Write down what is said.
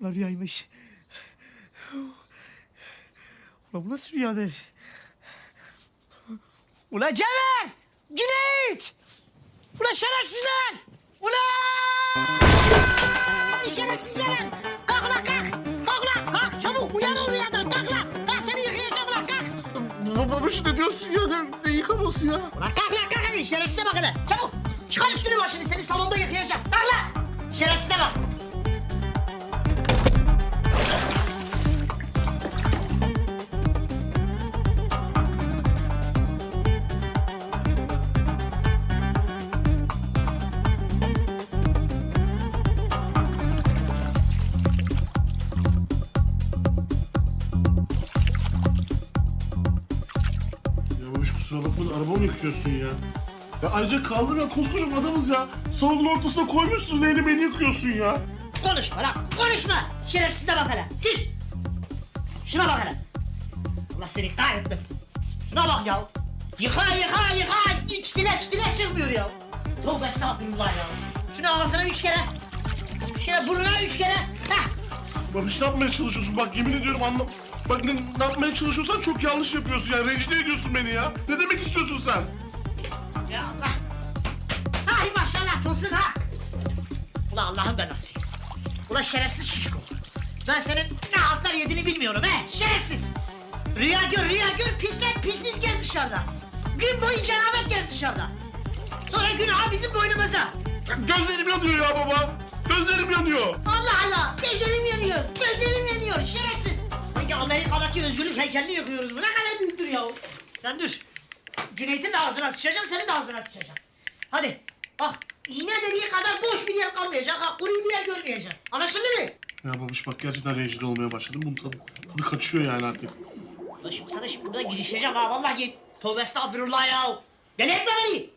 Ulan rüyaymış. Ulan bu nasıl rüyadır? Ulan Cevher! Cüneyt! Ulan şerefsizler! Ulan! Şerefsiz Cevher! Kalk lan kalk! Kalk lan kalk! Çabuk uyan o rüyadan kalk lan! Kalk seni yıkayacağım lan kalk! Babaş ne diyorsun ya? Ne, ne yıkaması ya? Ulan kalk lan kalk hadi şerefsize bak hele! Çabuk! Çıkar üstünü başını seni salonda yıkayacağım! Kalk lan! Şerefsize bak! Kusura bakma da arabamı yıkıyorsun ya. Ya ayrıca kaldım ya koskocaman adamız ya. Salonun ortasına koymuşsun neyini beni yıkıyorsun ya. Konuşma lan konuşma. Şerefsize bak hele. Siz. Şuna bak hele. Allah seni kahretmesin. Şuna bak ya. Yıka yıka yıka. Hiç dile çıkmıyor ya. Tövbe estağfurullah ya. Şunu ağzına üç kere. Şöyle burnuna üç kere. Heh. Babiş ne yapmaya çalışıyorsun? Bak yemin ediyorum anlam... Bak ne, ne yapmaya çalışıyorsan çok yanlış yapıyorsun yani. Rencide ediyorsun beni ya. Ne demek istiyorsun sen? Ya Allah. Ay maşallah Tosun ha. Ulan Allah'ın belası. Ulan şerefsiz şişko. Ben senin ne altlar yediğini bilmiyorum he. Şerefsiz. Rüya gör rüya gör pisler pis pis gez dışarıda. Gün boyu cenabet gez dışarıda. Sonra günah bizim boynumuza. Gözlerim yanıyor ya baba. Gözlerim yanıyor. Gözlerim yanıyor. Gözlerim yanıyor şerefsiz. Sanki Amerika'daki özgürlük heykelini yıkıyoruz. Bu ne kadar büyüktür ya. Sen dur. Cüneyt'in de ağzına sıçacağım, senin de ağzına sıçacağım. Hadi bak iğne deliği kadar boş bir yer kalmayacak ha. Kuru bir yer görmeyeceksin. Anlaşıldı mı? Ya babiş bak gerçekten rencide olmaya başladım. Bunun tadı, tadı kaçıyor yani artık. Ulan şimdi sana şimdi burada girişeceğim ha. Vallahi tövbe estağfurullah ya. Deli etme beni.